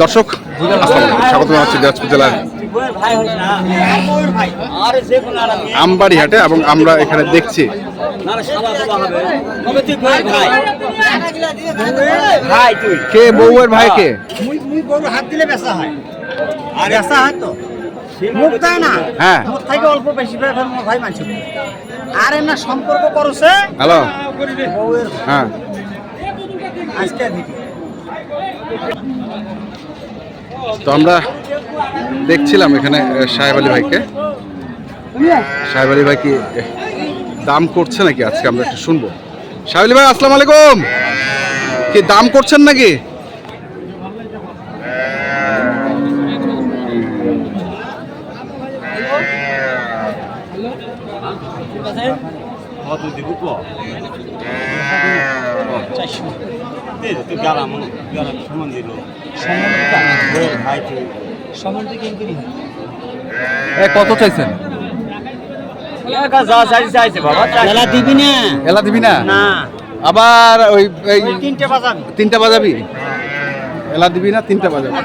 দর্শক। স্বাগত জানাচ্ছি দিনাজপুর জেলার আমবাড়ি হাটে এবং আমরা এখানে দেখছি কে, বউয়ের ভাই কে হাত দিলে বেচা হয় আর বেচা হয় তো না হ্যাঁ। সম্পর্ক করছে হ্যালো হ্যাঁ আজকে তো আমরা দেখছিলাম এখানে সাহেব আলী ভাইকে। সাহেব আলী ভাই কি দাম করছে নাকি? আজকে আমরা একটু শুনব। সাহেব আলী ভাই আসসালামু আলাইকুম। কি দাম করছেন নাকি? কত দিব সমান দিল কত চাইছেন? চাইছে চাইছে দিবি না? এলা দিবি না? না। আবার ওই তিনটে বাজাবি। তিনটা বাজাবি? এলা দিবি না তিনটা বাজাবি?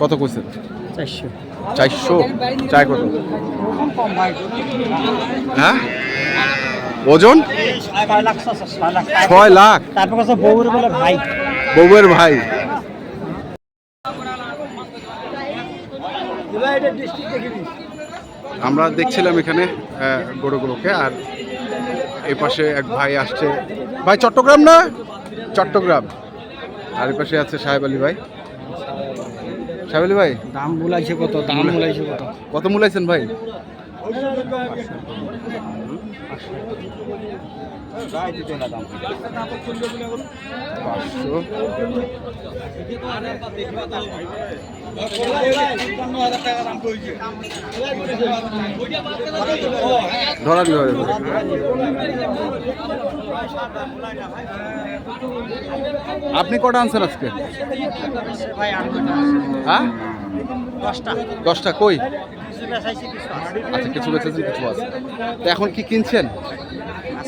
কত কইছেন চারশো। চারশো? চাই কত? হ্যাঁ? ওজন? ছয় লাখ। তারপর বলে ভাই বউয়ের ভাই। আমরা দেখছিলাম এখানে গরুগুলোকে আর এই পাশে এক ভাই আসছে। ভাই চট্টগ্রাম না? চট্টগ্রাম। আর এই পাশে আছে সাহেব আলী ভাই। সাহেব আলী ভাই? দাম বলাইছে কত? দাম বলাইছে কত? কত মূলাইছেন ভাই? ধরা আপনি কটা আনছেন আজকে? ভাই হ্যাঁ? দশটা দশটা কই? আচ্ছা কিছু বেঁচেছেন, কিছু আছে। এখন কি কিনছেন?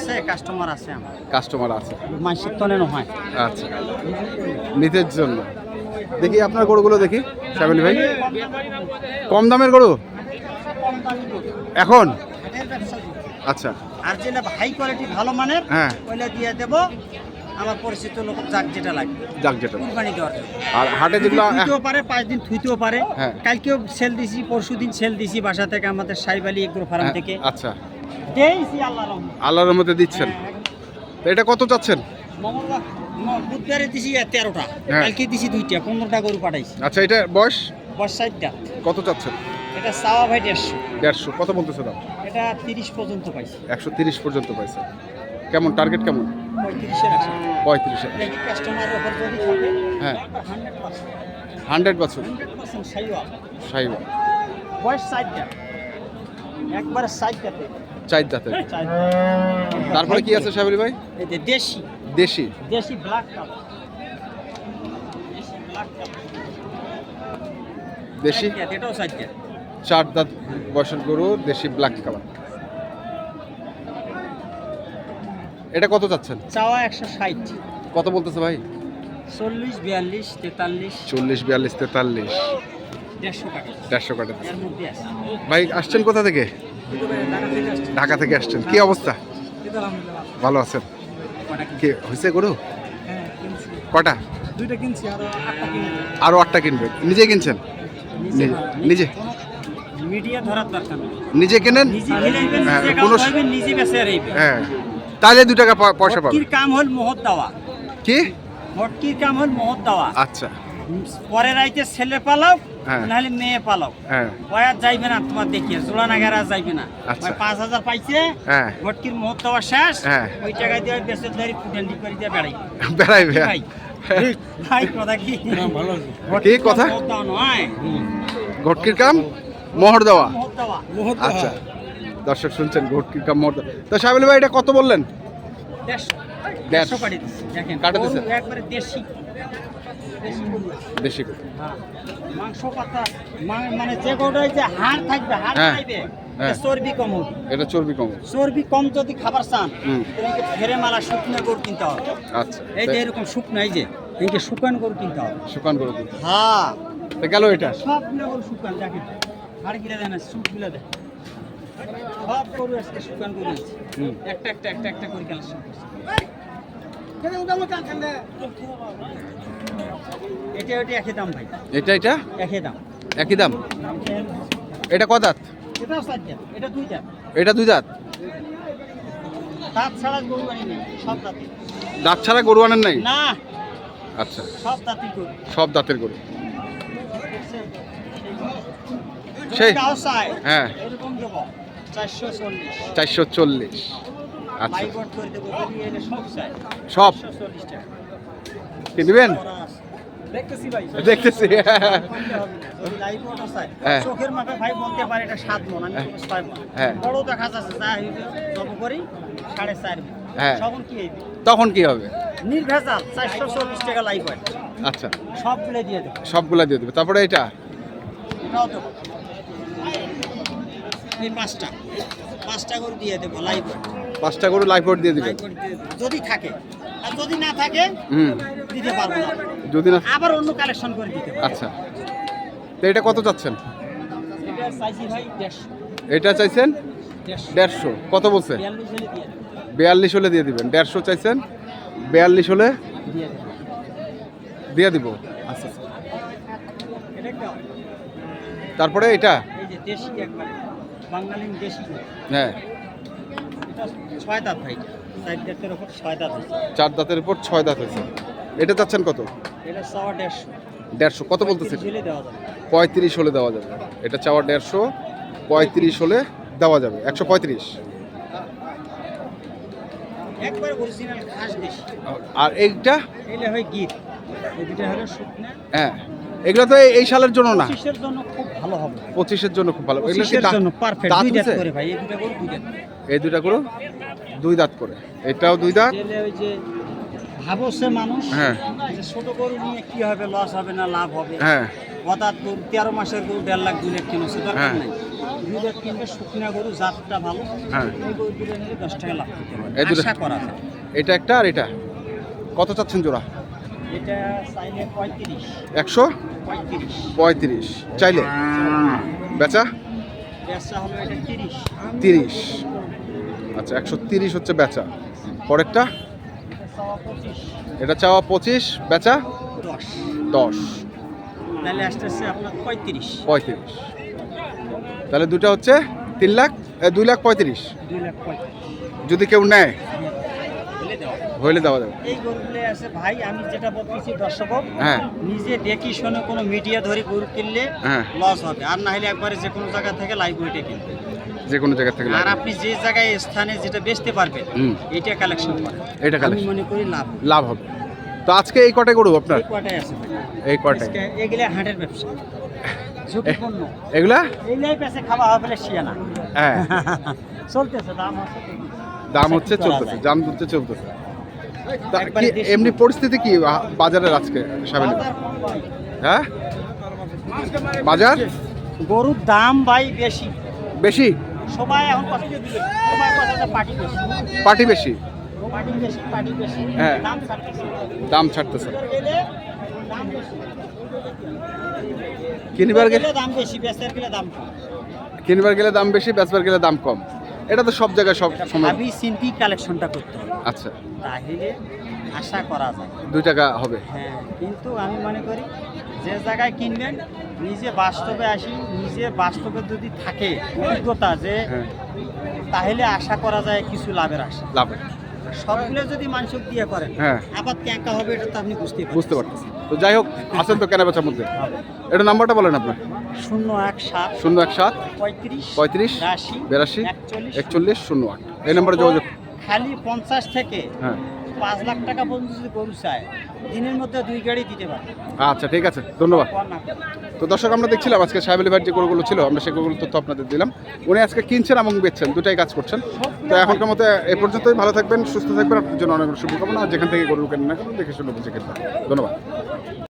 আছে কাস্টমার আছে আমার। কাস্টমার আছে। মাসিক নহয় আচ্ছা। নিতের জন্য। দেখি আপনার গরুগুলো দেখি শ্যামিলি ভাই। কম দামের গরু? এখন? আচ্ছা। আর যেটা হাই কোয়ালিটি ভালো মানের হ্যাঁ। ওইটা দিয়ে দেব। আমার পরিচিত লোক যাক যেটা লাগবে যাক যেটা কুরবানি দেওয়ার আর হাটে যেগুলো থুইতেও পারে পাঁচ দিন থুইতেও পারে। হ্যাঁ। কালকেও সেল দিছি পরশু দিন সেল দিছি বাসা থেকে আমাদের সাইবালি এগ্রো ফার্ম হ্যাঁ, থেকে। আচ্ছা। আল্লাহর মধ্যে দিচ্ছেন। এটা কত চাচ্ছেন? বুধবারে দিছি তেরোটা। হ্যাঁ। কালকে দিছি দুইটা পনেরোটা গরু পাঠাইছি। আচ্ছা এটা বয়স? বস সাইডটা কত চাচ্ছেন? এটা চাওয়া ভাই দেড়শো। দেড়শো। কত বলতেছে দাম? এটা তিরিশ পর্যন্ত পাইছি। একশো তিরিশ পর্যন্ত পাইছে। কেমন? টার্গেট কেমন? পঁয়ত্রিশের হ্যাঁ। হান্ড্রেড পার্সেন্ট সাইওয়া বয়স সাইডটা একবারে সাইডটাতে চার জাতের। তারপরে কি আছে সাহেব ভাই? দেশি। দেশি। দেশি ব্ল্যাক দেশি? চার দাঁত বয়সের গরু দেশি ব্ল্যাক কালার এটা কত চাচ্ছেন? চাওয়া একশো ষাট। কত বলতেছে ভাই? চল্লিশ বিয়াল্লিশ তেতাল্লিশ। চল্লিশ বিয়াল্লিশ তেতাল্লিশ। দেড়শো টাকা। দেড়শো আছে। ভাই আসছেন কোথা থেকে? টাকা ঢাকা থেকে আসছেন। কি অবস্থা? ভালো আছেন? কি হয়েছে গরু? কটা? দুইটা কিনছি আরও আটটা কিনবেন নিজে কিনছেন? নিজে নিজে? মিডিয়া ধরার দরকার নিজে কেনেন? হ্যাঁ, কোনো নিজে বেঁচে হ্যাঁ। তাহলে দু টাকা পয়সা পাবেন। কাম হল মোহর দেওয়া কি? ভটকির কাম হল মোহর দেওয়া। আচ্ছা। পরে রাইতে ছেলে পালাও। নাহলে মেয়ে পালাও। হ্যাঁ। যাইবে না তোমার দেখিয়ে জোড়া নাগার আর যাইবে না। আচ্ছা। পাঁচ হাজার পাইছে হ্যাঁ। ভটকির মোহর দেওয়া শেষ হ্যাঁ। ওই টাকা দিয়ে বেসে ধরি ফুটেন্ডি করে দিয়ে বেড়াই। বেড়াইবে। ভাই ভাই কথা কি? কি কথা? ঘটকির কাম? মোহর দেওয়া? আচ্ছা। দর্শক শুনছেন ঘটকির কাম মোহর দেওয়া। তো সাহেব ভাই এটা কত বললেন? দেড়শো। কাটি দেখেন। কাটে দিছে? একবারে দেশি। দেশি গরু। বেশি করে। মাংস পাতা মানে যে গরুটাই যে হাড় থাকবে হাড় হ্যাঁ। চর্বি কম এটা চর্বি কম চর্বি কম যদি খাবার চান। তাহলে ফেরে মালা শুকনো গরু কিনতে হবে আচ্ছা এই যে এরকম শুকনো এই যে এই শুকান গরু কিনতে হবে শুকান করে দিন। হ্যাঁ তো গেল এটা সবগুলো গরু শুকান দেখেন হাড় গিলা দেন সুপ গিলা দেন সব গরু আজকে শুকান গরু একটা একটা একটা একটা করে কালেকশন করছে এটা ওটা একই দাম ভাই। এটা এটা? একই দাম। একই দাম? এটা ক দাঁত? এটা দুই দাম এটা দুই দাঁত? দাঁত ছাড়া গরু আনি নেই সব দাঁতি। দাঁত ছাড়া গরু আনেন নাই? না। আচ্ছা। সব দাঁতি গরু। সব দাঁতের গরু। সেই- হ্যাঁ। চারশো চল্লিশ। আচ্ছা সব কি নেবেন দেখতেছি হ্যাঁ। চোখের মাপে ভাই বলতে পারে এটা সাত মন আমি ছয় মন। হ্যাঁ। বড় দেখা যাচ্ছে যা জব করি সাড়ে চার হ্যাঁ। তখন কি তখন কি হবে? নির্ভেজাল চারশো চল্লিশ টাকা লাইভ হয়। আচ্ছা। সবগুলো দিয়ে দেবো। সবগুলা দিয়ে দেবে। তারপরে এটা? এটাও দেবো। এই পাঁচটা। পাঁচটা করে দিয়ে দেবো হয়। পাঁচটা গরু লাইফ করে দিয়ে দেবো যদি থাকে। আর যদি না থাকে হুম। দিতে পারব না। যদি না আবার অন্য কালেকশন করে দিতে পারব। আচ্ছা। তো এটা কত চাচ্ছেন? এটা চাইছি ভাই দেড়শো। এটা চাইছেন? দেড়শো। কত বলছে? বিয়াল্লিশ হলে দিয়ে দিবেন। দেড়শো চাইছেন? বিয়াল্লিশ হলে দিয়ে দিব। আচ্ছা আচ্ছা। তারপরে এটা? এই যে দেশি একবারে। বাঙালি দেশি হ্যাঁ। এটা ছয় দাঁত ভাই। চার দাঁতের ওপর ছয় দাঁত আছে। চার দাঁতের উপর ছয় দাঁত হয়েছে এটা চাচ্ছেন কত? এটা চাওয়া দেড়শো। দেড়শো। কত বলতেছে পঁয়ত্রিশ হলে দেওয়া যাবে। এটা চাওয়া দেড়শো। পঁয়ত্রিশ হলে দেওয়া যাবে। একশো পঁয়ত্রিশ। আর এইটা? এলে হয় শুকনা। হ্যাঁ। এগুলো তো এই- সালের জন্য না? পঁচিশের জন্য খুব ভালো হবে। পঁচিশের জন্য খুব ভালো। এগুলো কি জন্য পারফেক্ট দুই দাঁত করে ভাই এই দুটা করে দুই দাঁত। এই দুইটা করে? দুই দাঁত করে। এটাও দুই দাঁত? ওই যে ভাবছে মানুষ হ্যাঁ। যে ছোট গরু নিয়ে কি হবে লস হবে না লাভ হবে? হ্যাঁ। গরু তেরো মাসের গরু দেড় লাখ দুই লাখ কিনেছে দরকার হ্যাঁ। নাই। দুই লাখ কিনবে শুকনা গরু জাতটা ভালো। হ্যাঁ। এই গরু দুটো নিলে দশ টাকা লাভ করতে এই আশা করা এটা একটা আর এটা? কত চাচ্ছেন জোড়া? এটা চাইলে পঁয়ত্রিশ। একশো? পঁয়ত্রিশ। পঁয়ত্রিশ। চাইলে? বেচা? বেচা হলো এটা তিরিশ। তিরিশ। আচ্ছা একশো তিরিশ হচ্ছে বেচা। পরেরটা? এটা চাওয়া পঁচিশ। বেচা? দশ। দশ। তাহলে আসতেছে আপনার পঁয়ত্রিশ। পঁয়ত্রিশ। তাহলে দুটো হচ্ছে তিন লাখ দুই লাখ পঁয়ত্রিশ। দুই লাখ পঁয়ত্রিশ। যদি কেউ নেয়? হইলে দেওয়া যাবে। এই গরুগুলো আছে ভাই আমি যেটা বলতেছি দর্শক হ্যাঁ। নিজে দেখি শুনে কোনো মিডিয়া ধরে গরু কিনলে হ্যাঁ। লস হবে। আর না হলে একবারে যে কোনো জায়গা থেকে লাইভ ওইটা কিনবে। যে কোনো জায়গা থেকে আর আপনি যে জায়গায় স্থানে যেটা বেচতে পারবেন এইটা কালেকশন করেন। এটা কালেকশন মনে করি লাভ লাভ হবে। তো আজকে এই কটাই গরু আপনার? এই কটাই আছে এই কটাই। আজকে হাটের ব্যবসা। এগুলা? এইলাই পেছে খাওয়া হবে শিয়ানা হ্যাঁ। চলতেছে দাম আছে। দাম হচ্ছে চলতেছে? দাম হচ্ছে চলতেছে। এমনি পরিস্থিতি কি বাজারের আজকে ভাই। হ্যাঁ? বাজার? গরুর দাম ভাই বেশি। বেশি? সবাই এখন পার্টি বেশি। হ্যাঁ। দাম ছাড়তেছে। কিনবার গেলে গেলে দাম বেশি বেচার গেলে দাম কম। কিনবার গেলে দাম বেশি বেচবার গেলে দাম কম। এটা তো সব জায়গায় সব সময়। ভাবি চিন্তি কালেকশনটা করতে হবে। আচ্ছা। তাহলে আশা করা যায়। দুই টাকা হবে। হ্যাঁ কিন্তু আমি মনে করি যে জায়গায় কিনবেন নিজে বাস্তবে আসি নিজে বাস্তবে যদি থাকে অভিজ্ঞতা যে হ্যাঁ। তাহলে আশা করা যায় কিছু লাভের আশা। লাভ। সবগুলো যদি মানুষক দিয়ে করেন হ্যাঁ। আবার ক্যাঙ্কা হবে এটা তো আপনি বুঝতে বুঝতে পারতেছি। তো যাই হোক আছেন তো কেনা বেচার মধ্যে এটা নাম্বারটা বলেন আপনার। শূন্য এক সাত শূন্য এক সাত পঁয়ত্রিশ পঁয়ত্রিশ বিরাশি একচল্লিশ শূন্য আট এই নম্বরে যোগাযোগ খালি পঞ্চাশ থেকে হ্যাঁ পাঁচ লাখ টাকা পর্যন্ত গরু চায় দিনের মধ্যে দুই গাড়ি দিতে পারে আচ্ছা ঠিক আছে ধন্যবাদ। তো দর্শক আমরা দেখছিলাম আজকে সাহেব আলী ভাইয়ের যে গরুগুলো ছিল আমরা সেই গরুগুলো তথ্য আপনাদের দিলাম উনি আজকে কিনছেন এবং বেচছেন দুটাই কাজ করছেন তো এখনকার মতো এ পর্যন্তই ভালো থাকবেন সুস্থ থাকবেন আপনার জন্য অনেক শুভকামনা যেখান থেকে গরু কেনেন না দেখে শুনে বুঝে কিনবেন ধন্যবাদ